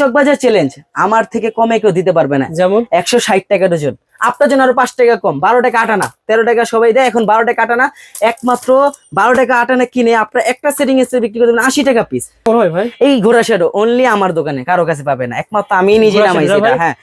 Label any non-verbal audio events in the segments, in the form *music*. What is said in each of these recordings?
Chawkbazar challenge আমার থেকে কমে কেউ দিতে পারবে না। যেমন? একশো ষাট টাকা ডজন আপনার জন্য আরও পাঁচ টাকা কম বারো টাকা আটানা তেরো টাকা সবাই দেয় এখন বারো টাকা আটানা একমাত্র বারো টাকা আটানা কিনে আপনার একটা সেটিং এসে বিক্রি করে দেবেন আশি টাকা পিস এই ঘোড়া শ্যাডো অনলি আমার দোকানে কারও কাছে পাবে না। একমাত্র আমি নিজে নামাইছি ভাই? হ্যাঁ।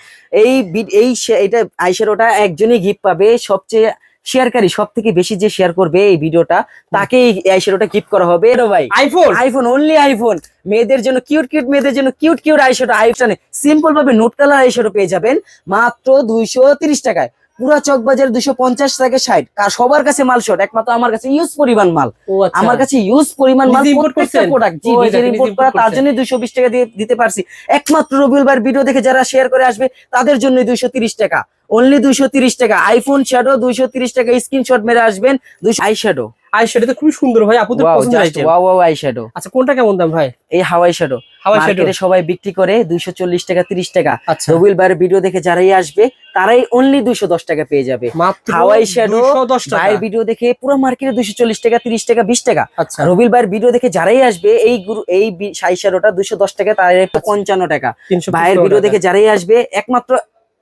এই এই এটা আই শ্যাডোটা একজনই গিফট পাবে সবচেয়ে শেয়ারকারী সব থেকে বেশি যে শেয়ার করবে এই ভিডিওটা তাকে এই শ্যাডোটা গিফট করা হবে। ভাই? আইফোন আইফোন অনলি আইফোন মেয়েদের জন্য কিউট কিউট মেয়েদের জন্য কিউট কিউট আইশ্যাডো আইফোনে সিম্পল ভাবে নোট কালার আইশ্যাডো পেয়ে যাবেন মাত্র দুইশো টাকায়। পুরা চক বাজার দুইশো পঞ্চাশ থেকে ষাট। আর সবার কাছে মাল শর্ট একমাত্র আমার কাছে ইউজ পরিমাণ মাল। আচ্ছা। আমার কাছে ইউজ পরিমাণ মাল প্রত্যেকটা? প্রোডাক্ট জি নিজের ইম্পোর্ট করা তার জন্য দুইশো বিশ টাকা দিয়ে দিতে পারছি। একমাত্র ভাইয়ের ভিডিও দেখে যারা শেয়ার করে আসবে তাদের জন্য দুইশো তিরিশ টাকা। অনলি দুইশো তিরিশ টাকা। আইফোন শ্যাডো দুইশো তিরিশ টাকা। স্ক্রিনশট মেরে আসবেন। দুইশো আই শ্যাডো আই সেটা তো খুবই সুন্দর ভাই। আপুদের পছন্দ item wow wow eye shadow আচ্ছা কোনটা কেমন দাম ভাই? এই হাওয়াই শ্যাডো হাওয়াই শ্যাডো সবাই বিক্রি করে দুইশো চল্লিশ টাকা তিরিশ টাকা। আচ্ছা। ভাইয়ের ভিডিও দেখে যারাই আসবে তারাই অনলি দুইশো দশ টাকা পেয়ে যাবে। মাত্র হাওয়াই শ্যাডো 210 টাকা। ভাইয়ের ভিডিও দেখে পুরো মার্কেটে দুইশো চল্লিশ টাকা তিরিশ টাকা বিশ টাকা। আচ্ছা। রবিল ভাইয়ের ভিডিও দেখে যারাই আসবে এই গুরু এই সাই শ্যাডোটা দুইশো দশ টাকা তার একটু পঞ্চান্ন টাকা। ভাইয়ের ভিডিও দেখে যারাই আসবে একমাত্র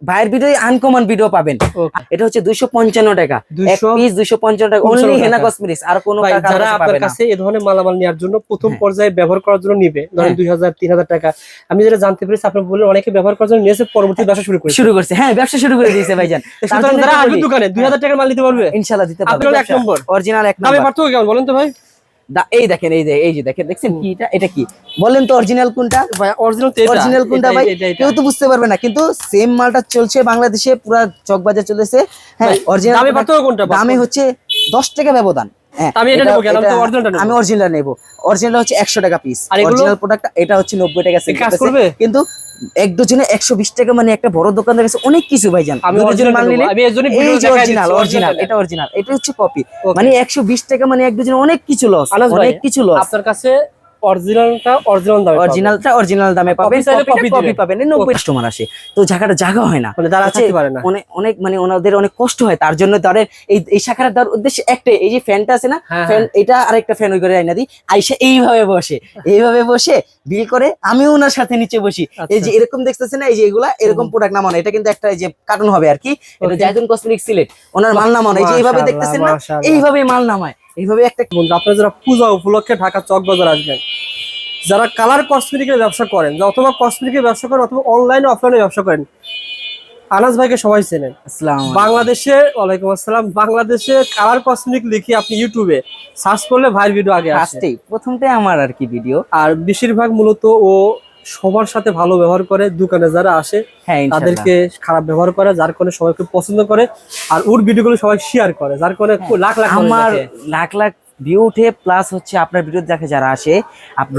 ভাইয়ের ভিডিও আনকমন ভিডিও পাবেন। এটা হচ্ছে দুইশো পঞ্চান্ন টাকা। এক 200 পিস দুইশো পঞ্চান্ন টাকা। অনলি হেনা কসমেটিক্স আর কোনো যারা আপনার কাছে এই ধরনের মালামাল নেওয়ার জন্য প্রথম হ্যাঁ। পর্যায়ে ব্যবহার করার জন্য নিবে ধরেন হ্যাঁ। দুই হাজার তিন হাজার টাকা। আমি যেটা জানতে পেরেছি আপনার বললেন অনেকে ব্যবহার করার জন্য নিয়েছে পরবর্তী ব্যবসা শুরু করে শুরু করছে। হ্যাঁ ব্যবসা শুরু করে দিয়েছে ভাইজান। *laughs* তার দোকানে দুই হাজার টাকার মাল নিতে পারবে। ইনশাল্লাহ দিতে পারবে এক নম্বর। অরিজিনাল এক নম্বর। পার্থক্য কেমন বলেন তো ভাই? এই দেখেন এই যে এই যে দেখেন দেখছেন কি এটা এটা কি? বলেন তো অরিজিনাল কোনটা? ভাই অরিজিনাল অরিজিনাল কোনটা ভাই? কেউ তো বুঝতে পারবে না কিন্তু সেম মালটা চলছে বাংলাদেশে পুরো চকবাজার চলেছে। হ্যাঁ অরিজিনাল দামে পার্থক্য কোনটা দামে হচ্ছে দশ টাকা ব্যবধান। হ্যাঁ, আমি এটা এটা- কেন? আমি অরিজিনাল নেব। অরিজিনাল হচ্ছে একশো টাকা পিস অরিজিনাল প্রোডাক্ট এটা হচ্ছে নব্বই টাকা? কিন্তু এক ডজনে একশো বিশ টাকা মানে একটা বড় দোকানদার কাছে অনেক কিছু ভাই যান আমি অরিজিনাল অরিজিনাল এটা অরিজিনাল এটা হচ্ছে কপি মানে একশো বিশ টাকা মানে এক ডজনে অনেক কিছু লস অনেক কিছু লস আপনার কাছে অরিজিনালটা অরিজিনাল দামে অরিজিনালটা অরিজিনাল দামে পাবেন কপি পাবেন এই নব্বই কাস্টমার আসে। তো জায়গাটা জায়গা হয় না। মানে দাঁড়া পারে না। অনেক মানে ওনাদের অনেক কষ্ট হয়। তার জন্য তাদের এই এই শাখাটা দেওয়ার উদ্দেশ্য একটাই এই যে ফ্যানটা আছে না হ্যাঁ, ফ্যান এটা আরেকটা ফ্যান ওই করে আইনা দিই। আইসা এইভাবে বসে এইভাবে বসে বিল করে আমিও ওনার সাথে নিচে বসি। এই যে আচ্ছা। এরকম দেখতেছে না এই যে এগুলা এরকম প্রোডাক্ট নামানো এটা কিন্তু একটা এই যে কার্টুন হবে আর কি। এটা. জাইতুন কসমেটিক সিলেট ওনার মাল নামানো এই যে এইভাবে দেখতেছেন না এইভাবে মাল নামায়। এইভাবে একটা আপনারা যারা পূজা উপলক্ষে ঢাকা চক বাজার আসবেন যারা কালার কসমেটিকের ব্যবসা করেন অথবা কসমেটিকের ব্যবসা করেন অথবা অনলাইনে অফলাইনে ব্যবসা করেন আনাস ভাইকে সবাই চেনেন। বাংলাদেশে ওয়ালাইকুম আসসালাম বাংলাদেশে কালার কসমেটিক লিখে আপনি ইউটিউবে সার্চ করলে ভাইয়ের ভিডিও আগে আসে। ফার্স্টেই প্রথমটাই আমার আর কি ভিডিও আর বেশিরভাগ মূলত ও সবার সাথে ভালো ব্যবহার করে দোকানে যারা আসে হ্যাঁ তাদেরকে খারাপ ব্যবহার করে যার কারণে সবাইকে পছন্দ করে। আর ওর ভিডিওগুলো সবাই শেয়ার করে যার কারণে লাখ লাখ আমার লাখ লাখ ভিউ উঠে প্লাস হচ্ছে আপনার ভিডিও দেখে যারা আসে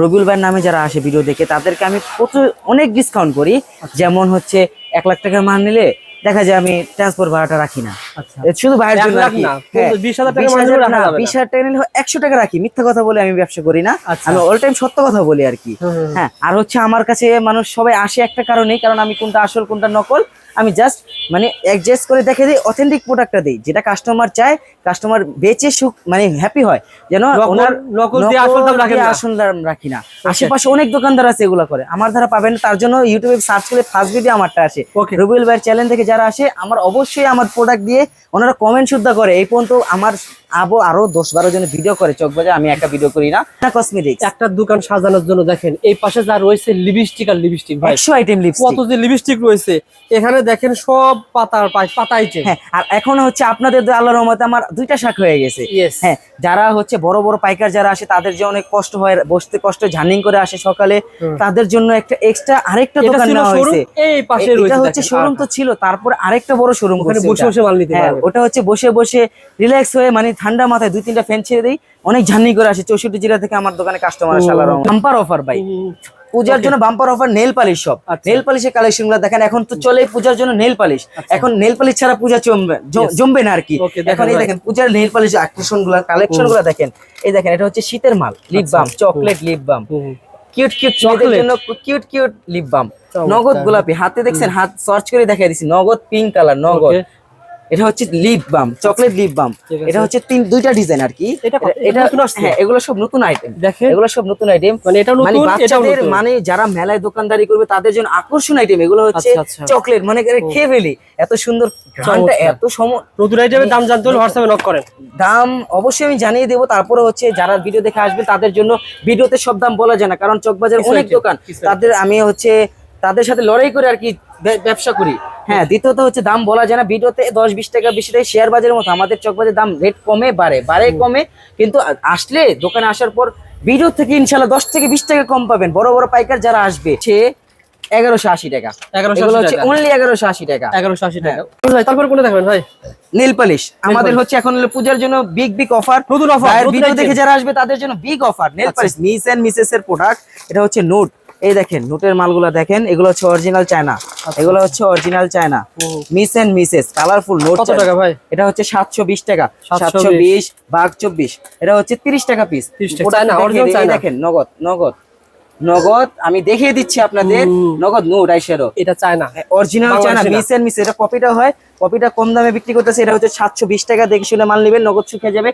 রবিউল ভাইয়ের নামে যারা আসে ভিডিও দেখে তাদেরকে আমি প্রচুর অনেক ডিসকাউন্ট করি। আচ্ছা। যেমন হচ্ছে এক লাখ টাকার মাল নিলে দেখা যায় আমি ট্রান্সপোর্ট ভাড়াটা রাখি না। আচ্ছা। শুধু ভাইয়ের জন্য রাখি। না, হ্যাঁ, বিশ হাজার টাকা নিলে একশো টাকা রাখি মিথ্যা কথা বলে আমি ব্যবসা করি না। আচ্ছা। আমি অল টাইম সত্য কথা বলি আর কি। হ্যাঁ আর হচ্ছে আমার কাছে মানুষ সবাই আসে একটা কারণেই কারণ আমি কোনটা আসল কোনটা নকল আমি জাস্ট মানে অ্যাডজাস্ট করে দেখে দিই অথেন্টিক প্রোডাক্টটা দিই যেটা কাস্টমার চায় কাস্টমার বেঁচে সুখ মানে হ্যাপি হয়। যেন ওনার আসল দাম রাখেন না। আসল দাম রাখি না। আশেপাশে অনেক দোকানদার আছে এগুলো করে। আমার দ্বারা পাবেন না, তার জন্য ইউটিউবে সার্চ করে ফার্স্ট ভিডিও আমারটা আসে. রবিউল ভাইয়ের চ্যানেল থেকে যারা আসে আমার অবশ্যই আমার প্রোডাক্ট দিয়ে ওনারা কমেন্ট শুদ্ধ করে। এই পর্যন্ত আমার আবো আরও দশ বারো জনের ভিডিও করে চকবাজে আমি একটা ভিডিও করি না। কসমেটিক্স একটা দোকান সাজানোর জন্য দেখেন এই পাশে যা রয়েছে লিপস্টিক আর লিপস্টিক ভাই। একশো আইটেম লিপস্টিক কত যে লিপস্টিক রয়েছে এখানে দেখেন সব পাতার পাই- পাতা আইটেম হ্যাঁ আর এখন হচ্ছে আপনাদের আল্লাহর রহমতে আমার দুইটা শাক হয়ে গেছে। হ্যাঁ যারা হচ্ছে বড় বড় পাইকার যারা আসে তাদের যে অনেক কষ্ট হয় বসতে কষ্ট জার্নিং করে আসে সকালে তাদের জন্য একটা এক্সট্রা আরেকটা দোকান নেওয়া হয়েছে। এই পাশে এটা হচ্ছে শোরুম তো ছিল তারপরে আরেকটা বড় শোরুম ওখানে বসে বসে মাল নিতে হ্যাঁ ওটা হচ্ছে বসে বসে রিল্যাক্স হয়ে মানে ঠান্ডা মাথায় দুই তিনটা ফ্যান ছেড়ে দেই অনেক জার্নি করে আসে। চৌষট্টি জেলা থেকে আমার দোকানে কাস্টমার আসে বাম্পার অফার ভাই। পূজার জন্য বাম্পার অফার নেল পালিশ সব আচ্ছা। নেল পালিশের কালেকশনগুলো দেখেন এখন তো চলে পূজার জন্য নেল পালিশ এখন নেল পালিশ ছাড়া পূজা জমবে জমবে না আর কি। এখন এই দেখেন পূজার নেল পালিশ আকর্ষণগুলা কালেকশনগুলো দেখেন। এই দেখেন এটা হচ্ছে শীতের মাল লিপ আচ্ছা। Balm chocolate lip balm. Cute cute জন্য কিউট কিউট লিপ বাম নগদ গোলাপি হাতে দেখছেন হাত সার্চ করে দেখাই দিছি নগদ পিঙ্ক কালার নগদ. এটা হচ্ছে লিপ বাম চকলেট লিপ বাম এটা হচ্ছে তিন দুইটা ডিজাইন আর কি। এটা? হ্যাঁ এগুলো সব নতুন আইটেম দেখেন। এগুলো সব নতুন আইটেম মানে এটা মানে নতুন বাচ্চাদের মানে যারা মেলায় দোকানদারি করবে তাদের জন্য আকর্ষণ আইটেম এগুলো হচ্ছে। চকলেট মানে খেয়ে ফেলি এত সুন্দর এত সম নতুন আইটেমের দাম জানতে হলে হোয়াটসঅ্যাপে নক করেন। দাম অবশ্যই আমি জানিয়ে দেবো। তারপরে হচ্ছে যারা ভিডিও দেখে আসবে তাদের জন্য ভিডিওতে সব দাম বলা যায় না। কারণ চকবাজার অনেক দোকান। তাদের আমি হচ্ছে তাদের সাথে লড়াই করে আর কি ব্যবসা করি। হ্যাঁ দ্বিতীয়ত হচ্ছে দাম বলা যায় না। ভিডিওতে দশ বিশ টাকা বেশি টাকা শেয়ার বাজারের মতো। আমাদের চকবাজার দাম রেট কমে বাড়ে। বাড়ে কমে কিন্তু আসলে দোকানে আসার পর ভিডিও থেকে ইনশাল্লাহ দশ থেকে বিশ টাকা কম পাবেন। বড় বড় পাইকার যারা আসবে সে এগারোশো আশি টাকা। 1180 হচ্ছে অনলি এগারোশো আশি টাকা। এগারোশো আশি টাকা। হ্যাঁ। কোনটা দেখবেন ভাই? নেল পালিশ আমাদের হচ্ছে এখন পূজার জন্য বিগ বিগ অফার নতুন ভিডিও দেখে যারা আসবে তাদের জন্য big offer nail. Polish Miss and Mrs এর প্রোডাক্ট এটা হচ্ছে নোট এই দেখেন নোটের মালগুলো দেখেন এগুলো হচ্ছে অরিজিনাল চায়না। এগুলো হচ্ছে original China. Miss and Mrs colourful note কত টাকা ভাই? এটা হচ্ছে সাতশো বিশ টাকা। 720 ভাগ চব্বিশ এটা হচ্ছে তিরিশ টাকা পিস 30 টাকা, চায়না, original চায়না। দেখেন নগদ নগদ নগদ আমি দেখিয়ে দিচ্ছি আপনাদের নগদ নোট আইসেরো এটা চায় না অরিজিনাল চায়না না। মিস এন্ড মিস এটা কপিটা হয় কপিটা কম দামে বিক্রি করতেছে এটা হচ্ছে সাতশো বিশ টাকা দেখে শুনে মাল নেবেন নগদ শুকিয়ে যাবে।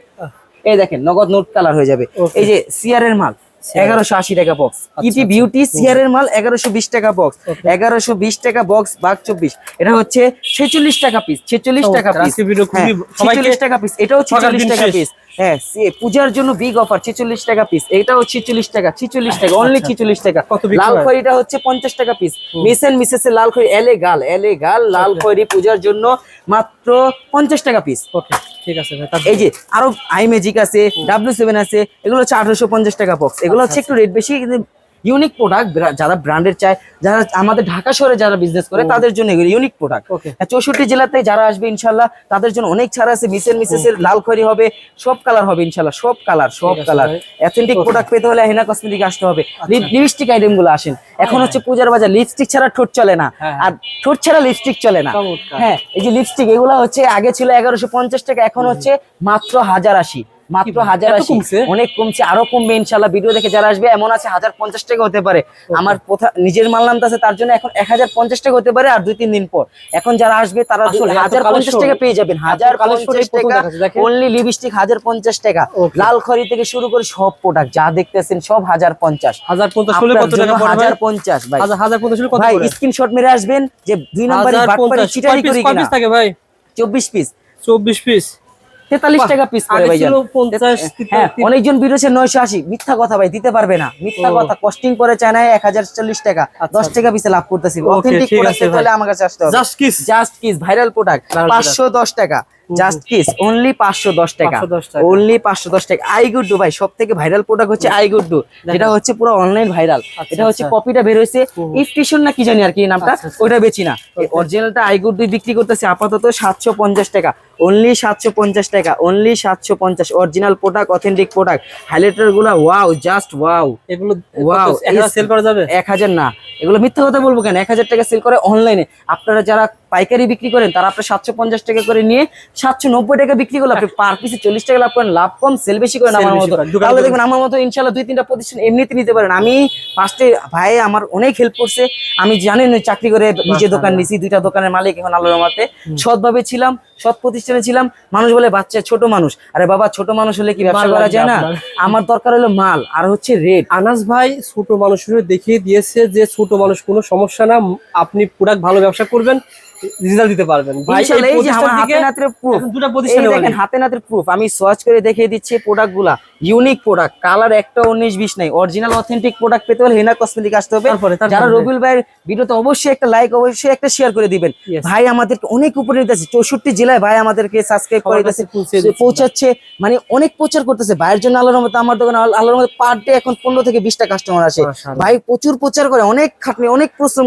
এই দেখেন নগদ নোট কালার হয়ে যাবে। এই যে সিআর এর মাল এগারোশো আশি টাকা বক্স ইটি বিউটি সিআর এর মাল এগারোশো বিশ টাকা বক্স এগারোশো বিশ টাকা বক্স বাঘ চব্বিশ। এটা হচ্ছে ছেচল্লিশ টাকা পিস ছেচল্লিশ টাকা পিস আজকের video খুবই সবাইকে ছেচল্লিশ টাকা পিস এটাও ছেচল্লিশ টাকা পিস হ্যাঁ পূজার জন্য বিগ অফার ছেচল্লিশ টাকা পিস এটাও ছেচল্লিশ টাকা ছেচল্লিশ টাকা অনলি ছেচল্লিশ টাকা। আচ্ছা। বিক্রি লাল হয়? খড়িটা হচ্ছে পঞ্চাশ টাকা পিস মিস এন্ড মিসেস এর লাল খড়ি এলে গাল এলে গাল লাল খড়ি পূজার জন্য মাত্র পঞ্চাশ টাকা পিস ওকে ঠিক আছে এই যে আরও আই ম্যাজিক আছে ডাব্লিউ সেভেন আছে এগুলো হচ্ছে আঠারোশো পঞ্চাশ টাকা বক্স এগুলো হচ্ছে একটু রেট বেশি কিন্তু ইউনিক প্রোডাক্ট যারা ব্র্যান্ডের চায় যারা আমাদের ঢাকা শহরে যারা বিজনেস করে তাদের জন্য এগুলো ইউনিক প্রোডাক্ট চৌষট্টি জেলাতে যারা আসবে ইনশাল্লাহ তাদের জন্য অনেক ছাড় আছে। মিসের মিসেস এর লাল খড়ি হবে সব কালার হবে ইনশাল্লাহ সব কালার সব কালার। অ্যাথেন্টিক প্রোডাক্ট পেতে হলে হেনা কসমেটিক আসতে হবে। আচ্ছা। লিপস্টিক আইটেমগুলো আসেন। এখন হচ্ছে পূজার বাজার লিপস্টিক ছাড়া ঠোঁট চলে না। হ্যাঁ, আর ঠোঁট ছাড়া লিপস্টিক চলে না। হ্যাঁ এই যে লিপস্টিক এগুলো হচ্ছে আগে ছিল এগারোশো পঞ্চাশ টাকা এখন হচ্ছে মাত্র হাজার আশি। মাত্র হাজার আশি। অনেক কমছে আরও কমবে ইনশাল্লাহ ভিডিও দেখে যারা আসবে এমন আছে হাজার পঞ্চাশ টাকা হতে পারে। আমার নিজের মাল নামতে আছে তার জন্য এখন এক হাজার পঞ্চাশ টাকা হতে পারে আর দুই তিন দিন পর। এখন যারা আসবে তারা হাজার পঞ্চাশ টাকা পেয়ে যাবেন। হাজার পঞ্চাশ টাকা অনলি লিপস্টিক হাজার পঞ্চাশ টাকা। লাল খড়ি থেকে শুরু করে সব প্রোডাক্ট যা দেখতেছেন সব হাজার পঞ্চাশ। হাজার পঞ্চাশ হলে আপনার কত টাকা হাজার পঞ্চাশ ভাই। হাজার পঞ্চাশ হলে কত ভাই স্ক্রিনশট মেরে আসবেন যে দুই নম্বরে বাটপারি চিটারি করি কিনা। থাকে ভাই? চব্বিশ পিস চব্বিশ পিস তেতাল্লিশ টাকা পিস করে ভাই হ্যাঁ অনেকজন বিরোছে নয়শো আশি। মিথ্যা কথা ভাই দিতে পারবে না। মিথ্যা কথা কস্টিং করে চায় না এক হাজার চল্লিশ টাকা। আচ্ছা, দশ টাকা পিসে লাভ করতেছি। অথেন্টিক প্রোডাক্ট তাহলে আমার কাছে আসতে হবে। Just kiss just kiss viral product পাঁচশো দশ টাকা। জাস্ট কিস অনলি পাঁচশো দশ টাকা। 510 টাকা। অনলি পাঁচশো দশ টাকা। আই গুড ডু ভাই সব থেকে ভাইরাল প্রোডাক্ট হচ্ছে আই গুড ডু যেটা হচ্ছে পুরো অনলাইন ভাইরাল আচ্ছা, এটা হচ্ছে আচ্ছা। কপিটা বের হয়েছে। ইফটিশন না কি জানি আর কি নামটা? আচ্ছা, আচ্ছা। ওইটা বেচি না। অরিজিনালটা আই গুড বিক্রি করতেছে আপাতত সাতশো পঞ্চাশ টাকা। অনলি সাতশো পঞ্চাশ টাকা। অনলি সাতশো পঞ্চাশ। অরিজিনাল প্রোডাক্ট অথেন্টিক প্রোডাক্ট হাইলাইটারগুলা ওয়াও জাস্ট ওয়াও এগুলো Wow, সেল করা যাবে? এক হাজার না। এগুলো মিথ্যা কথা বলব কেন? এক হাজার টাকা সেল করে অনলাইনে আপনারা যারা পাইকারি বিক্রি করেন তারা আপনি সাতশো পঞ্চাশ টাকা করে নিয়ে সাতশো নব্বই টাকা বিক্রি করলে আপনি পার পিসে চল্লিশ টাকা লাভ করেন লাভ কম সেল বেশি করেন আমার মতো। তাহলে দেখবেন আমার মতো ইনশাল্লাহ দুই তিনটা প্রতিষ্ঠান এমনিতে নিতে পারেন। আমি ফার্স্টে ভাই আমার অনেক হেল্প করছে। আমি জানি চাকরি করে নিজে দোকান নিছি দুইটা দোকানের মালিক এখন আল্লাহর মাতে সৎভাবে ছিলাম সৎ প্রতিষ্ঠানে ছিলাম মানুষ বলে বাচ্চা ছোট মানুষ। আরে বাবা ছোট মানুষ হলে কি ব্যবসা করা যায় না? আমার দরকার হলো মাল আর হচ্ছে রেট আনাস ভাই ছোট মানুষের দেখিয়ে দিয়েছে যে ছোট মানুষ কোনো সমস্যা না আপনি প্রোডাক্ট ভালো ব্যবসা করবেন রেজাল্ট দিতে পারবেন। ভাই এই ইনশাআল্লাহ, এই যে আমার প্রতিষ্ঠান হাতে থেকে নাতে প্রুফ এখন দুটো প্রতিষ্ঠানে দেখেন হাতে নাতে প্রুফ আমি সার্চ করে দেখিয়ে দিচ্ছি প্রোডাক্টগুলা ইউনিক প্রোডাক্ট কালার একটা উনিশ বিশ নাই। অরিজিনাল অথেন্টিক প্রোডাক্ট পেতে হলে হেনা কসমেটিক আসতে হবে। তারপরে, তারপরে। যারা ভাই। রবিউল ভাইয়ের ভিডিওতে অবশ্যই একটা লাইক অবশ্যই একটা শেয়ার করে দিবেন। ভাই আমাদেরকে অনেক উপরে নিতেছে চৌষট্টি জেলায় ভাই আমাদেরকে সাবস্ক্রাইব করে দিচ্ছে। পৌঁছাচ্ছে মানে অনেক প্রচার করতেছে। ভাইয়ের জন্য আল্লাহর মতো আমার দোকানে আল্লাহর মতো পার ডে এখন পনেরো থেকে বিশটা কাস্টমার আসে। ভাই প্রচুর প্রচার করে অনেক খাটনি অনেক পরিশ্রম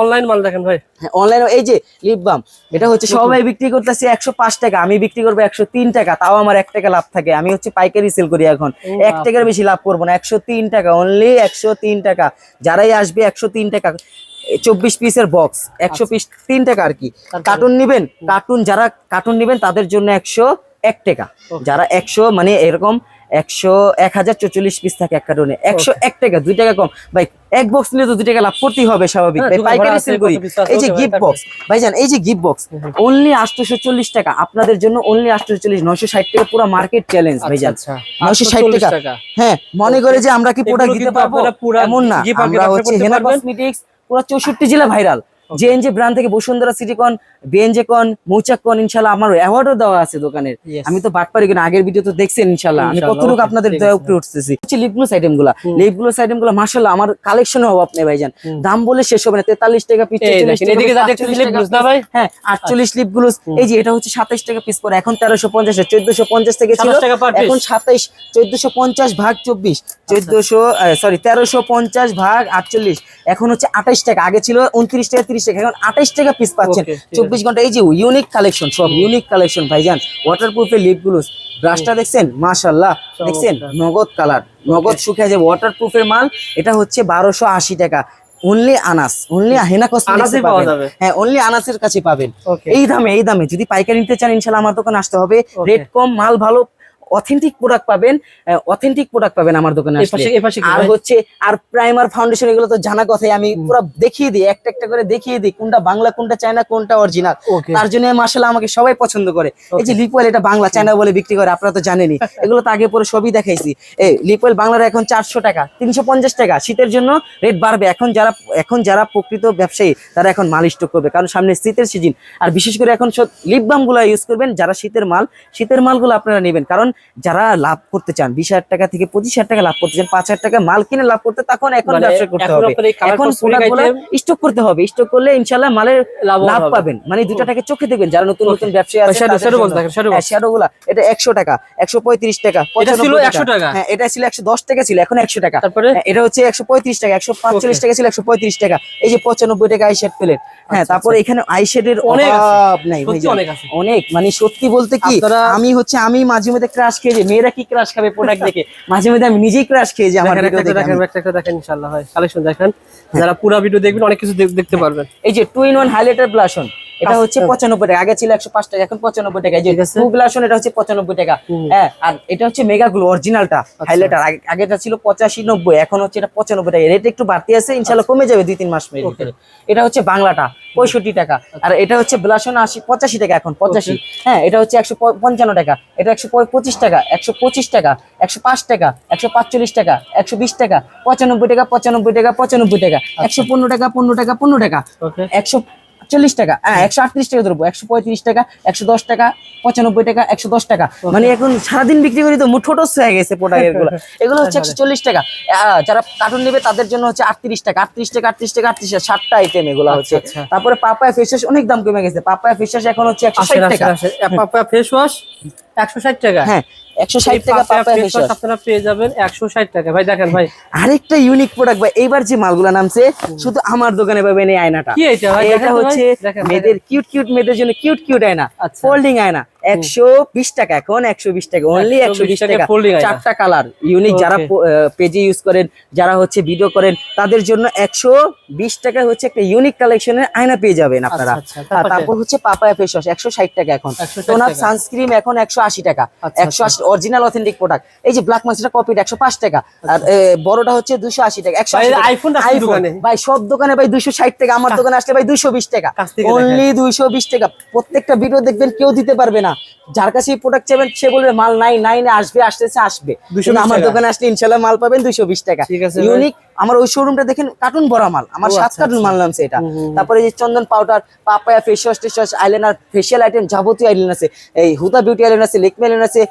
অনলাইন মাল দেখেন ভাই। অনলাইনে এই যে লিপ বাম এটা হচ্ছে সবাই বিক্রি করতেছে একশো পাঁচ টাকা আমি বিক্রি করব একশো তিন টাকা তাও আমার এক টাকা লাভ থাকে। আমি হচ্ছে পাইকারি সেল করি এখন। এক টাকার বেশি লাভ করব না একশো তিন টাকা অনলি একশো তিন টাকা। যারাই আসবে একশো তিন টাকা চব্বিশ পিসের বক্স একশো পিস তিন টাকা আর কি। কার্টুন নিবেন কার্টুন যারা কার্টুন নিবেন তাদের জন্য একশো এক টাকা। যারা একশো মানে এরকম একশো এক হাজার চৌচল্লিশ পিস থাকে এক কার্টনে একশো এক টাকা দুই টাকা কম। ভাই এক বক্স নিলে তো দুই টাকা লাভ করতেই হবে স্বাভাবিক। ভাই পাইকারি সেল করি। এই যে গিফট? বক্স ভাইজান এই যে গিফট বক্স অনলি আটশোশো চল্লিশ টাকা। আপনাদের জন্য অনলি আটশোশো চল্লিশ নয়শো ষাট টাকা পুরো মার্কেট চ্যালেঞ্জ ভাইজান। আচ্ছা। নয়শো ষাট টাকা। হ্যাঁ মনে করে যে আমরা কি প্রোডাক্ট দিতে পারব? এমন না। আমরা হচ্ছে হেনা কসমেটিক্স পুরো চৌষট্টি জেলা ভাইরাল জেএনজে ব্র্যান্ড থেকে বসুন্ধরা সিটিকন বিএনজে কন মৌচাক কন ইনশাল্লাহ আমার অ্যাওয়ার্ডও দেওয়া আছে দোকানের। আমি তো বাটপারি কিনা আগের ভিডিও তো দেখছেন ইনশাল্লাহ। আমি কতটুকু আপনাদের দয়া উপরে উঠতেছি। হচ্ছে লিপগ্লোস আইটেমগুলা। লিপগ্লোস আইটেমগুলা মার্শাল্লাহ আমার কালেকশন অভাব নেই ভাইজান। দাম বলে শেষ হবে না তেতাল্লিশ টাকা পিস? হ্যাঁ আটচল্লিশ লিপ গ্লোস এই যে এটা হচ্ছে সাতাইশ টাকা পিস পরে। এখন তেরোশো পঞ্চাশ চোদ্দশো পঞ্চাশ থেকে ছিল। 27 টাকা per piece? এখন সাতাইশ চোদ্দশো পঞ্চাশ ভাগ চব্বিশ চোদ্দশো সরি তেরোশো পঞ্চাশ ভাগ আটচল্লিশ। এখন হচ্ছে আঠাইশ টাকা আগে ছিল উনত্রিশ টাকা টাকা এখন টাকা পিস পাচ্ছেন। চব্বিশ ঘণ্টা এই যে ইউনিক কালেকশন সব ইউনিক কালেকশন ভাইজান। ওয়াটার প্রুফের লিপ গ্লোস ব্রাশটা দেখছেন? মাশাল্লাহ দেখছেন? নগদ কালার নগদ শুকিয়ে যাবে। ওয়াটার প্রুফের মাল এটা হচ্ছে বারোশো আশি টাকা। Only Anas only Hena cosmetics পাওয়া যাবে। হ্যাঁ অনলি আনাসের কাছে পাবেন। এই দামে এই দামে যদি পাইকারি নিতে চান ইনশাল্লাহ আমার দোকানে আসতে হবে. রেট কম মাল ভালো অথেন্টিক প্রোডাক্ট পাবেন অথেন্টিক প্রোডাক্ট পাবেন আমার দোকানে আর হচ্ছে আর প্রাইমার ফাউন্ডেশন এগুলো তো জানা কথাই আমি পুরো দেখিয়ে দিই একটা একটা করে দেখিয়ে দিই কোনটা বাংলা কোনটা চায়না কোনটা অরিজিনাল তার জন্য মাসাল্লাহ আমাকে সবাই পছন্দ করে। এই যে লিপওয়েল এটা বাংলা চায়না বলে বিক্রি করে আপনারা তো জানেনই। *laughs* এগুলো তো আগে পরে সবই দেখাইছি। এই লিপওয়েল বাংলার এখন চারশো টাকা তিনশো পঞ্চাশ টাকা। শীতের জন্য রেট বাড়বে। এখন যারা এখন যারা প্রকৃত ব্যবসায়ী তারা এখন মাল স্টক করবে কারণ সামনে শীতের সিজন আর বিশেষ করে এখন সব লিপ বামগুলা ইউজ করবেন যারা শীতের মাল শীতের মালগুলো আপনারা নেবেন। কারণ যারা লাভ করতে চান বিশ হাজার টাকা থেকে পঁচিশ হাজার টাকা লাভ করতে চান পাঁচ হাজার টাকা মাল কিনে লাভ করতে তখন এখন মানে ব্যবসা করতে হবে। এখন প্রোডাক্টগুলো স্টক করতে হবে। স্টক করলে ইনশাল্লাহ মালের লাভ পাবেন। মানে দুটাটাকে চোখে দেখবেন। যারা নতুন নতুন ব্যবসায়ী আছে shadow- তাদের shadow box জন্য। দেখেন, shadow হ্যাঁ, গুলা এটা একশো টাকা একশো পঁয়ত্রিশ টাকা ছিল 95 100 টাকা? হ্যাঁ এটা ছিল একশো দশ টাকা ছিল এখন একশো টাকা। তারপরে? হ্যাঁ, এটা হচ্ছে একশো পঁয়ত্রিশ টাকা একশো পাঁচচল্লিশ টাকা ছিল একশো পঁয়ত্রিশ টাকা। এই যে পঁচানব্বই টাকা আই শেড প্লেট হ্যাঁ আচ্ছা, তারপরে এখানে আই শেডের অনেক আছে। নাই অনেক মানে সত্যি বলতে কি আমি হচ্ছে আমি মাঝে মধ্যে ক্রাশ খেয়ে যে মেয়েরা কি ক্রাশ খাবে প্রোডাক্ট *laughs* দেখে? মাঝে মধ্যে আমি নিজেই ক্রাশ খেয়ে যে আমার ভিডিও দেখেন। একটা একটা দেখেন ইনশাআল্লাহ হয়। কালেকশন দেখেন। যারা পুরো ভিডিও দেখবেন অনেক কিছু দেখ- দেখতে পারবেন। এই যে two in one highlighter blush on এটা আচ্ছা। হচ্ছে পঁচানব্বই টাকা। আগে ছিল একশো পাঁচ টাকা এখন পঁচানব্বই টাকা। ব্লাশন এটা হচ্ছে পঁচানব্বই টাকা। হ্যাঁ আর এটা হচ্ছে মেগা গ্লো অরিজিনালটা আচ্ছা। হাইলাইটার আগেটা ছিল পঁচাশি নব্বই এখন হচ্ছে এটা পঁচানব্বই টাকা। রেট একটু বাড়তি আছে ইনশাল্লাহ কমে যাবে দুই তিন মাস ভিতরে। এটা হচ্ছে বাংলাটা পঁয়ষট্টি টাকা। আর এটা হচ্ছে ব্লাসন আশি পঁচাশি টাকা এখন পঁচাশি। হ্যাঁ এটা হচ্ছে একশো পঞ্চান্ন টাকা। এটা একশো পঁচিশ টাকা একশো পঁচিশ টাকা একশো পাঁচ টাকা একশো পাঁচচল্লিশ টাকা একশো বিশ টাকা পঁচানব্বই টাকা পঁচানব্বই টাকা পঁচানব্বই টাকা একশো পনেরো টাকা পনেরো টাকা পনেরো টাকা। একশো চল্লিশ টাকা। হ্যাঁ একশো আটত্রিশ টাকা ধরবো। একশো পঁয়ত্রিশ টাকা একশো দশ টাকা পঁচানব্বই টাকা একশো দশ টাকা। মানে এখন সারাদিন বিক্রি করি তো মুঠোটস হয়ে গেছে প্রোডাক্ট এগুলো *laughs* এগুলো হচ্ছে একশো চল্লিশ টাকা। যারা কার্টুন নেবে তাদের জন্য হচ্ছে আটত্রিশ টাকা। আটত্রিশ টাকা আটত্রিশ টাকা আটত্রিশ টাকা ষাটটা আইটেম এগুলো হচ্ছে। আচ্ছা। তারপরে পাপায়া ফেস ওয়াশ অনেক দাম কমে গেছে। পাপায়া ফেস ওয়াশ এখন হচ্ছে একশো ষাট টাকা। পাপায়া ফেস ওয়াশ একশো ষাট টাকা। হ্যাঁ একশো ষাট এই টাকা পাপায়া পাপায়া ফেস ফেস আপনারা পেয়ে যাবেন একশো ষাট টাকা। ভাই দেখেন ভাই। আরেকটা ইউনিক প্রোডাক্ট ভাই এইবার যে মালগুলা নামছে শুধু আমার দোকানে পাবেন এই আয়নাটা। কি এটা ভাই? এটা দেখেন তো ভাই, হচ্ছে মেয়েদের কিউট কিউট মেয়েদের জন্য কিউট কিউট আয়না আচ্ছা। ফোল্ডিং আয়না। একশো বিশ টাকা এখন একশো বিশ টাকা অনলি 120 টাকা টাকা। folding আয়না। চারটা কালার ইউনিক যারা পেজে ইউজ করেন যারা হচ্ছে ভিডিও করেন তাদের জন্য একশো বিশ টাকা হচ্ছে একটা ইউনিক কালেকশনের আয়না পেয়ে যাবেন আপনারা। আচ্ছা, তারপরে? হচ্ছে পাপায়া ফেস ওয়াশ একশো ষাট টাকা এখন। 160 টোনার টাকা। সানস্ক্রিন এখন একশো আশি টাকা। আচ্ছা, একশো আশি অরিজিনাল অথেন্টিক প্রোডাক্ট এই যে ব্ল্যাক মাস্টার কপিটা একশো পাঁচ টাকা আর বড়টা হচ্ছে দুশো আশি টাকা একশো আইফোন ভাই সব দোকানে ভাই দুশো ষাট টাকা আমার দোকানে আসলে ভাই দুশো বিশ টাকা। অনলি দুইশো বিশ টাকা। প্রত্যেকটা ভিডিও দেখবেন কেউ দিতে পারবে না। যার কাছে প্রোডাক্ট চাইবেন সে বলবে মাল নাই নাই আসবে আসতেছে আসবে। আমার দোকানে আসলে ইনশাল্লাহ মাল পাবেন দুইশো বিশ টাকা। ঠিক আছে ইউনিক আমার ওই শোরুমটা দেখেন কার্টুন ভরা মাল আমার সাত আচ্ছা, কার্টুন আচ্ছা। মাল নামছে এটা। তারপরে এই যে চন্দন পাউডার পাপায়া ফেস ওয়াশ টেস ওয়াশ আইলাইনার ফেশিয়াল আইটেম যাবতীয় আইলাইন আছে এই হুদা বিউটি আইলাইন আছে লেকমি আইলাইন আছে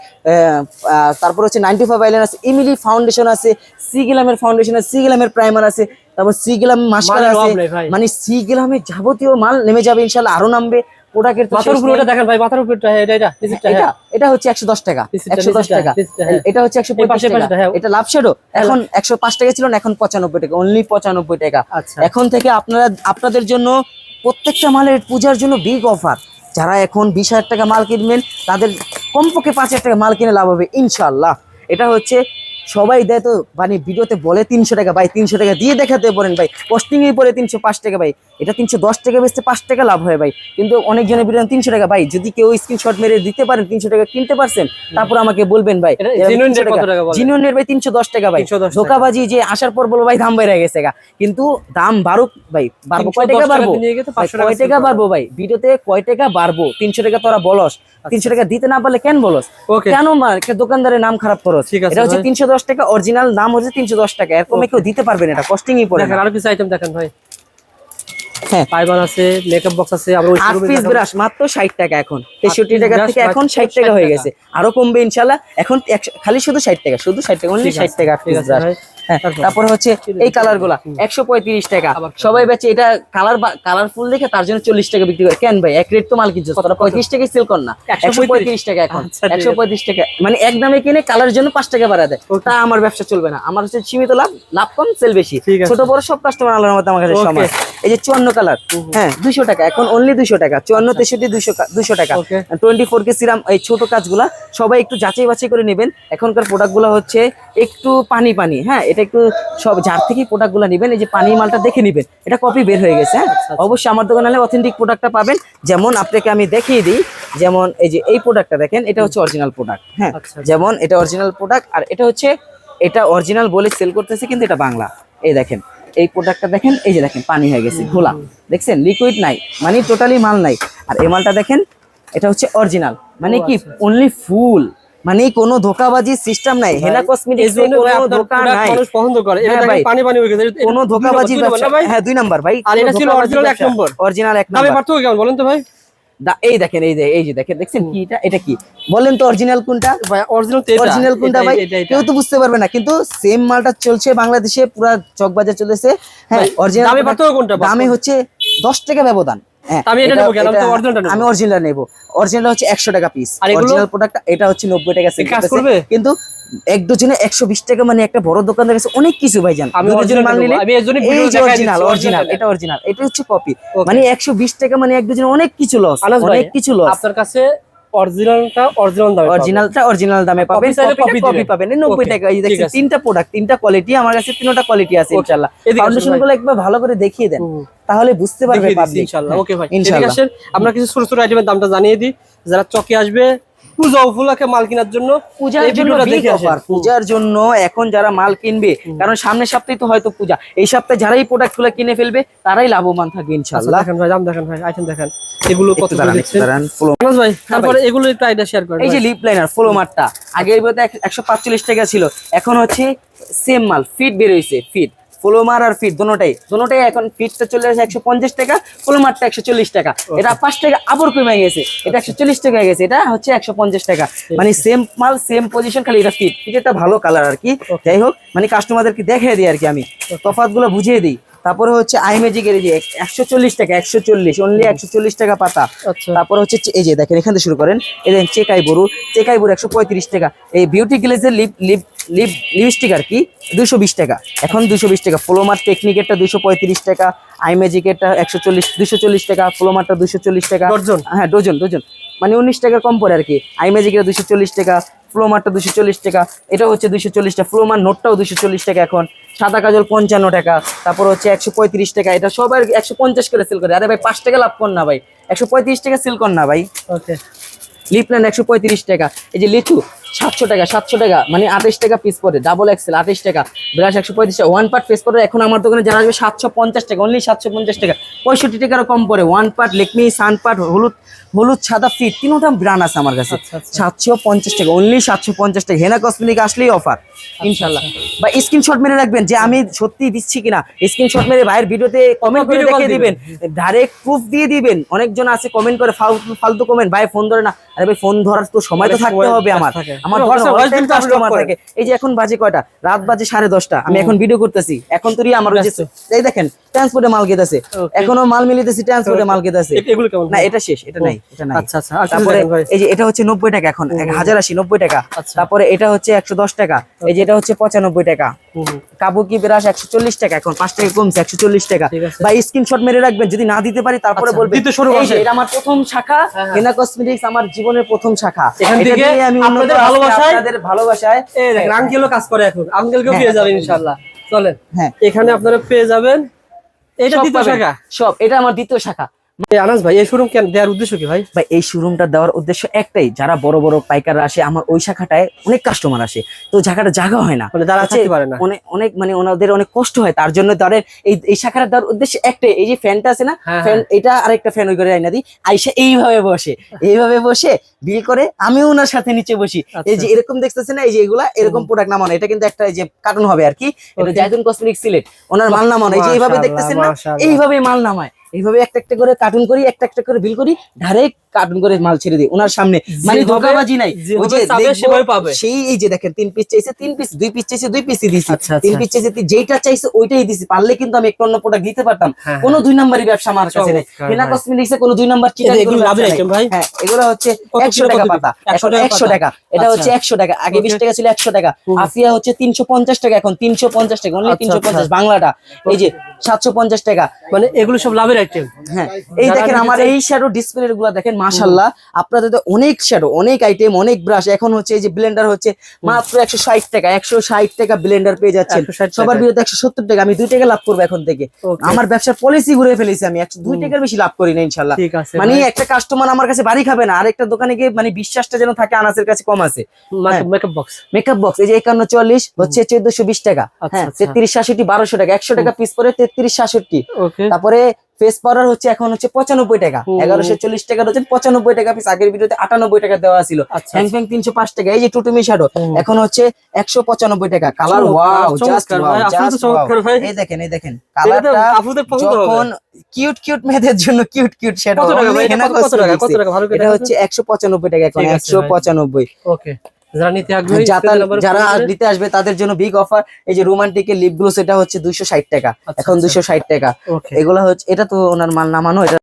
তারপর হচ্ছে নাইনটি ফাইভ আইলাইন আছে ইমিলি ফাউন্ডেশন আছে সি গ্লামের ফাউন্ডেশন আছে সি গ্লামের প্রাইমার আছে তারপর সি গ্লাম মাস্কারা আছে। মানে সি গ্লামের যাবতীয় মাল নেমে যাবে ইনশাল্লাহ আরও নামবে প্রোডাক্টের তো মাথার উপরে ওটা দেখেন ভাই মাথার উপরে এটা এটা এটা হ্যাঁ। এটা হচ্ছে টাকা টাকা হ্যাঁ। এটা হচ্ছে টাকা। এটা লাভ শেডো এখন টাকা ছিল না এখন পঁচানব্বই টাকা অনলি পঁচানব্বই টাকা আচ্ছা। এখন থেকে আপনারা আপনাদের জন্য প্রত্যেকটা মালের পূজার জন্য বিগ অফার যারা এখন বিশ হাজার টাকা মাল কিনবেন তাদের কমপক্ষে পাঁচ হাজার টাকা মাল কিনে লাভ হবে ইনশাল্লাহ এটা হচ্ছে সবাই দেয় তো মানে ভিডিওতে বলে তিনশো টাকা ভাই তিনশো টাকা দিয়ে দেখাতে পারেন ভাই। এ পরে তিনশো পাঁচ টাকা ভাই। এটা তিনশো দশ টাকা বেচতে পাঁচ টাকা লাভ হয় ভাই। কিন্তু অনেকজনের ভিডিও তিনশো টাকা ভাই। যদি কেউ স্ক্রিনশট মেরে দিতে পারেন তিনশো টাকা কিনতে পারছেন তারপর আমাকে বলবেন ভাই। রেট ভাই তিনশো দশ টাকা ভাই। ধোকাবাজি যে আসার পর বলো ভাই দাম বেড়ে গেছে গা। কিন্তু দাম বাড়ুক ভাই। বাড়বো কয় টাকা বাড়বো? ভাই, 500 টাকা কয় টাকা বাড়বো ভাই? ভিডিওতে কয় টাকা বাড়বো? তিনশো টাকা তোরা বলস। তিনশো টাকা দিতে না পারলে কেন বলস? কেন দোকানদারের নাম খারাপ করো ঠিক আছে এটা হচ্ছে তিনশো দশ টাকা অরিজিনাল দাম হচ্ছে তিনশো দশ টাকা। এর কমে কেউ দিতে পারবেন এটা কস্টিং ই পড়ে দেখেন আরও কিছু আইটেম দেখেন ভাই। হ্যাঁ। পাইবান আছে মেকআপ বক্স আছে আবার আট পিস ব্রাশ মাত্র ষাট টাকা এখন। টাকা থেকে এখন টাকা হয়ে গেছে। আরও কমবে এখন খালি শুধু টাকা শুধু টাকা অনলি টাকা আট। হ্যাঁ, তারপর? হচ্ছে এই কালারগুলা একশো পঁয়ত্রিশ টাকা। সবাই বেচে এটা কালার কালারফুল দেখে তার জন্য চল্লিশ টাকা বিক্রি করে। কেন ভাই? এক রেট তো মাল কিনছো তোরা পঁয়ত্রিশ টাকায় সেল কর না। একশো পঁয়ত্রিশ। টাকা এখন। আচ্ছা, একশো পঁয়ত্রিশ টাকা। মানে এক দামে কিনে কালার জন্য পাঁচ টাকা বাড়া দেয়। তা আমার ব্যবসা চলবে না। আমার হচ্ছে সীমিত লাভ লাভ কম সেল বেশি। ছোট বড় সব কাস্টমার আলাদা মতো আমার কাছে. সমান এই যে চুয়ান্ন কালার। হ্যাঁ দুশো টাকা। এখন অনলি দুশো টাকা। চুয়ান্ন তেষট্টি দুশো দুশো টাকা। টোয়েন্টি ফোর কে সিরাম এই ছোট কাজগুলা সবাই একটু যাচাই বাছাই করে নেবেন। এখনকার প্রোডাক্টগুলো হচ্ছে একটু পানি পানি। হ্যাঁ এটা একটু সব যার থেকেই প্রোডাক্টগুলো নেবেন। এই যে পানি মালটা দেখে নেবেন। এটা কপি বের হয়ে গেছে হ্যাঁ? অবশ্যই আমার দোকানে হলে অথেন্টিক প্রোডাক্টটা পাবেন। যেমন আপনাকে আমি দেখিয়ে দিই যেমন এই যে এই প্রোডাক্টটা দেখেন এটা হচ্ছে অরিজিনাল প্রোডাক্ট হ্যাঁ? আচ্ছা, আচ্ছা। যেমন এটা অরিজিনাল প্রোডাক্ট আর এটা হচ্ছে এটা অরিজিনাল বলে সেল করতেছে কিন্তু এটা বাংলা। এই দেখেন এই প্রোডাক্টটা দেখেন এই যে দেখেন পানি হয়ে গেছে ঘোলা। দেখছেন? লিকুইড নাই মানে টোটালি মাল নাই। আর এই মালটা দেখেন এটা হচ্ছে অরিজিনাল মানে কি অনলি ফুল মানে কোনো ধোকাবাজি সিস্টেম নাই। হেনা কসমেটিক্স কোনো ধোকা নাই। মানুষ পছন্দ করে। এটা হ্যাঁ দেখেন পানি পানি হয়ে গেছে। কোনো ধোকাবাজি? হ্যাঁ দুই নাম্বার ভাই। আর এটা ছিল অরিজিনাল এক নম্বর। অরিজিনাল এক দামে নাম্বার। পার্থক্য কেমন বলেন তো ভাই? এই দেখেন এই যে এই যে দেখেন দেখছেন কি এটা এটা কি? বলেন তো অরিজিনাল কোনটা? ভাই অরিজিনাল অরিজিনাল কোনটা ভাই? কেউ তো বুঝতে পারবে না কিন্তু সেম মালটা চলছে বাংলাদেশে পুরা চকবাজার চলেছে। হ্যাঁ অরিজিনাল দামে পার্থক্য কোনটা? দামে হচ্ছে দশ টাকা ব্যবধান। হ্যাঁ, আমি অরিজিনাল নেব অরিজিনাল হচ্ছে একশো টাকা পিস অরিজিনাল প্রোডাক্ট এটা হচ্ছে নব্বই টাকা কিন্তু এক ডজনে একশো বিশ টাকা মানে একটা বড় দোকানের কাছে অনেক কিছু ভাই জান অরিজিনাল অরিজিনাল এটা অরিজিনাল এটা হচ্ছে কপি মানে একশো বিশ টাকা মানে এক ডজনে অনেক কিছু লস অনেক কিছু লস আপনার কাছে অরিজিনালটা অরিজিনাল দামে অরিজিনালটা অরিজিনাল দামে পাবেন চাইলে কপি পাবেন। এই 90 টাকা এই। তিনটা প্রোডাক্ট তিনটা কোয়ালিটি আমার কাছে তিনটা কোয়ালিটি আছে Okay, ইনশাআল্লাহ। ফাউন্ডেশনগুলো একবার ভালো করে দেখিয়ে দেন। তাহলে বুঝতে পারবে দেখিয়ে পাবলিক ইনশাআল্লাহ। ওকে ভাই। ইনশাআল্লাহ। আমরা কিছু ছোট ছোট আইটেমের দামটা জানিয়ে দিই। যারা চকে আসবে পূজা উপলক্ষে মাল কেনার জন্য পূজার জন্য পূজার এখন যারা মাল কিনবে কারণ সামনের সপ্তাহে তো হয়তো পূজা। এই সপ্তাহে যারাই প্রোডাক্টগুলো কিনে ফেলবে তারাই লাভবান থাকবে আচ্ছা, ইনশাআল্লাহ। দেখেন ভাই দাম দেখেন ভাই আইটেম দেখেন। এগুলো কত দাঁড়ান, ভাই তারপরে এগুলো একটু আইডিয়া শেয়ার করেন এই যে লিপ লাইনার ফ্লোমারটা বলতে একশো পাঁচচল্লিশ টাকা ছিল এখন হচ্ছে সেম মাল ফিট বের ফিট ফ্লোমার আর ফিট দুটাই। দুটাই এখন ফিটটা চলে আসে একশো পঞ্চাশ টাকা ফ্লোমারটা একশো চল্লিশ টাকা। এটা পাঁচ টাকা আবার কমে গেছে। এটা একশো চল্লিশ টাকা গেছে এটা হচ্ছে একশো পঞ্চাশ টাকা। মানে সেম মাল সেম পজিশন খালি এটা ফিট ফিট একটা ভালো কালার আর কি। যাই হোক মানে কাস্টমারদেরকে দেখিয়ে দিই আর কি আমি। তফাৎগুলো বুঝিয়ে দিই। তারপরে হচ্ছে আই ম্যাজিকের এই যে একশো চল্লিশ টাকা একশো চল্লিশ অনলি একশো চল্লিশ টাকা পাতা। আচ্ছা। তারপর হচ্ছে এই যে দেখেন এখান থেকে শুরু করেন। এই দেখেন চেকাই বড়ু চেকাই বড়ু একশো পঁয়ত্রিশ টাকা। এই বিউটি গ্লেজের লিপ লিপ লিপ লিপস্টিক আর কি দুশো বিশ টাকা। এখন দুশো বিশ টাকা। ফ্লোমার টেকনিকেরটা দুশো পঁয়ত্রিশ টাকা। আই ম্যাজিকেরটা একশো চল্লিশ দুশো চল্লিশ টাকা। ফ্লোমারটা দুশো চল্লিশ টাকা। ডজন? হ্যাঁ ডজন ডজন। মানে উনিশ টাকা কম পড়ে আর কি। আই ম্যাজিকের দুশো চল্লিশ টাকা। ফ্লোমারটা দুশো চল্লিশ টাকা এটা হচ্ছে দুশো চল্লিশ টাকা ফ্লোমার নোটটাও দুশো চল্লিশ টাকা এখন সাদা কাজল পঞ্চান্ন টাকা তারপর হচ্ছে একশো পঁয়ত্রিশ টাকা এটা সবাই একশো পঞ্চাশ করে সেল করে আরে ভাই পাঁচ টাকা লাভ কর না ভাই একশো পঁয়ত্রিশ টাকা সেল কর না ভাই। ওকে লিপল্যান্ড একশো পঁয়ত্রিশ টাকা এই যে লিচু সাতশো টাকা সাতশো টাকা মানে আঠাশ টাকা পিস পড়ে ডাবল এক্সেল আঠাশ টাকা ব্রাশ একশো পঁয়ত্রিশ টাকা ওয়ান পার্ট পিস পড়ে এখন আমার দোকানে যারা আসবে সাতশো পঞ্চাশ টাকা অনলি সাতশো পঞ্চাশ টাকা পঁয়ষট্টি টাকারও কম পড়ে one part Lakme sun part হলুদ হলুদ সাদা ফিট তিনোটা ব্রান্ড আছে আমার কাছে। আচ্ছা, আচ্ছা। সাতশো পঞ্চাশ টাকা অনলি সাতশো পঞ্চাশ টাকা হেনা কসমেটিক আসলেই অফার ইনশাল্লাহ। বা স্ক্রিনশট মেরে রাখবেন যে আমি সত্যি দিচ্ছি কিনা স্ক্রিনশট মেরে ভাইয়ের ভিডিওতে কমেন্ট করে দেখিয়ে দিবেন। ডাইরেক্ট প্রুফ দিয়ে দিবেন। অনেকজন আছে কমেন্ট করে ফালতু ফালতু কমেন্ট ভাই ফোন ধরে না। আরে ভাই ফোন ধরার তো সময় তো থাকতে হবে আমার। আমার। থাকে এই যে এখন বাজে কয়টা? রাত বাজে সাড়ে দশটা। আমি এখন ভিডিও করতেছি। এখন তো আমার এই দেখেন ট্রান্সপোর্টে মাল গেতেছে। Okay. এখনও মাল মিলিতেছি ট্রান্সপোর্টে মাল গেতেছে। এ- না এটা শেষ এটা নাই এটা নাই। আচ্ছা আচ্ছা তারপরে এই যে এটা হচ্ছে নব্বই টাকা এখন হাজার আশি নব্বই টাকা। আচ্ছা। তারপরে এটা হচ্ছে একশো দশ টাকা। এই যে এটা হচ্ছে পঁচানব্বই টাকা। কাবুকি ব্রাশ একশো চল্লিশ টাকা এখন পাঁচ টাকা কমছে একশো চল্লিশ টাকা। বা স্ক্রিনশট মেরে রাখবেন যদি না দিতে পারি তারপরে আচ্ছা, বলবেন। এটা আমার প্রথম শাখা হ্যাঁ, হ্যাঁ। হেনা কসমেটিক্স আমার জীবনের প্রথম শাখা। এখান থেকে আমি আপনাদের ভালোবাসায়- আপনাদের ভালোবাসায়। আঙ্কেলও কাজ করে এখন আঙ্কেলকেও পেয়ে যাবেন ইনশাল্লাহ চলেন হ্যাঁ। এখানে আপনারা পেয়ে যাবেন এটা দ্বিতীয় শাখা। সব এটা আমার দ্বিতীয় শাখা। আনাস ভাই এই শোরুম কেন দেওয়ার উদ্দেশ্য কি ভাই? ভাই এই শোরুমটা দেওয়ার উদ্দেশ্য একটাই যারা বড় বড় পাইকাররা আসে আমার ওই শাখাটায় অনেক কাস্টমার আসে। তো জায়গাটা জায়গা হয় না। মানে দাঁড়া পারে না। অনেক অনেক মানে ওনাদের অনেক কষ্ট হয় তার জন্য তাদের এই এই শাখাটা দেওয়ার উদ্দেশ্য একটাই। এই যে ফ্যানটা আছে না হ্যাঁ, ফ্যান এটা আরেকটা ফ্যান ওই করে আইনা দিই। আইসা এইভাবে বসে এইভাবে বসে বিল করে আমিও ওনার সাথে নিচে বসি। এই যে আচ্ছা। এরকম দেখতেছেন না এই যে এগুলা এরকম প্রোডাক্ট নামানো এটা কিন্তু একটা যে কার্টুন হবে আর কি। এটা. কসমেটিক সিলেট ওনার মাল নামানো। এই যে এইভাবে দেখতেছেন না। এইভাবে মাল নামায়। এইভাবে একটা একটা করে কার্টুন করি একটা একটা করে বিল করি ডাইরেক্ট কার্টুন করে মাল ছেড়ে দিই ওনার সামনে। মানে ধোকাবাজি নাই। ওই যে সেভাবে পাবে। সেই এই যে দেখেন তিন পিস চাইছে তিন পিস দুই পিস চাইছে দুই পিসই দিছি। আচ্ছা, আচ্ছা। তিন পিস চাইছে যেইটা চাইছে ওইটাই দিছি। পারলে কিন্তু আমি একটা অন্য প্রোডাক্ট দিতে পারতাম। হ্যাঁ, কোনো দুই নাম্বারই ব্যবসা আমার কাছে নেই। হেনা কসমেটিক্সে কোনো দুই নাম্বার যে এগুলো লাভের item ভাই? হ্যাঁ এগুলো হচ্ছে কত একশো কিলো টাকা কত পাতা। 100 টাকা একশো টাকা। এটা আচ্ছা। হচ্ছে একশো টাকা। আগে বিশ Okay. টাকা ছিল একশো টাকা। হুম। আফিয়া হচ্ছে তিনশো পঞ্চাশ টাকা এখন তিনশো পঞ্চাশ টাকা। অনলি আচ্ছা, তিনশো পঞ্চাশ আচ্ছা। বাংলাটা। এই যে সাতশো পঞ্চাশ টাকা। মানে এগুলো সব লাভের আইটেম হ্যাঁ এই দেখেন আমার এই শ্যাডো ডিসপ্লে গুলো দেখেন মাশাল্লাহ আপনাদের তো অনেক শ্যাডো অনেক আইটেম অনেক ব্রাশ এখন হচ্ছে এই যে ব্লেন্ডার হচ্ছে মাত্র একশো ষাট টাকা একশো ষাট টাকা ব্লেন্ডার পেয়ে যাচ্ছেন। সবার বিরুদ্ধে একশো সত্তর টাকা আমি দুই টাকা লাভ করব এখন থেকে। আমার ব্যবসার পলিসি ঘুরে ফেলেছি আমি একশো দুই টাকার বেশি লাভ করি না ইনশাল্লাহ মানে একটা কাস্টমার আমার কাছে বাড়ি খাবে না আরেকটা দোকানে গিয়ে মানে বিশ্বাসটা যেন থাকে আনাসের কাছে কম আছে। মেকআপ বক্স মেকআপ বক্স এই যে একান্ন চল্লিশ হচ্ছে চোদ্দশো বিশ টাকা। আচ্ছা, হ্যাঁ আচ্ছা। তেত্রিশ সাতষট্টি বারোশো টাকা একশো টাকা পিস পরে তেত্রিশ ওকে তারপরে ফেস পাউডার হচ্ছে এখন হচ্ছে পঁচানব্বই টাকা। এগারোশো চল্লিশ টাকা হচ্ছে পঁচানব্বই টাকা পিস আগের ভিডিওতে আটানব্বই টাকা দেওয়া ছিল। আচ্ছা। হ্যাং ফ্যাং তিনশো পাঁচ টাকা এই যে টুটুমি শ্যাডো এখন হচ্ছে একশো পঁচানব্বই টাকা। Colour wow. এই দেখেন এই দেখেন কালারটা। যখন কিউট কিউট মেয়েদের জন্য কিউট কিউট শ্যাডো এটা হচ্ছে একশো পঁচানব্বই টাকা এখন একশো পঁচানব্বই। ওকে যারা নিতে আগ্রহী। নিতে আসবে তাদের জন্য বিগ অফার এই যে রোমান্টিকের লিপ গ্লো সেটা হচ্ছে দুইশো ষাট টাকা আচ্ছা, এখন আচ্ছা। দুইশো ষাট টাকা এগুলো হচ্ছে এটা তো ওনার মাল নামানো এটা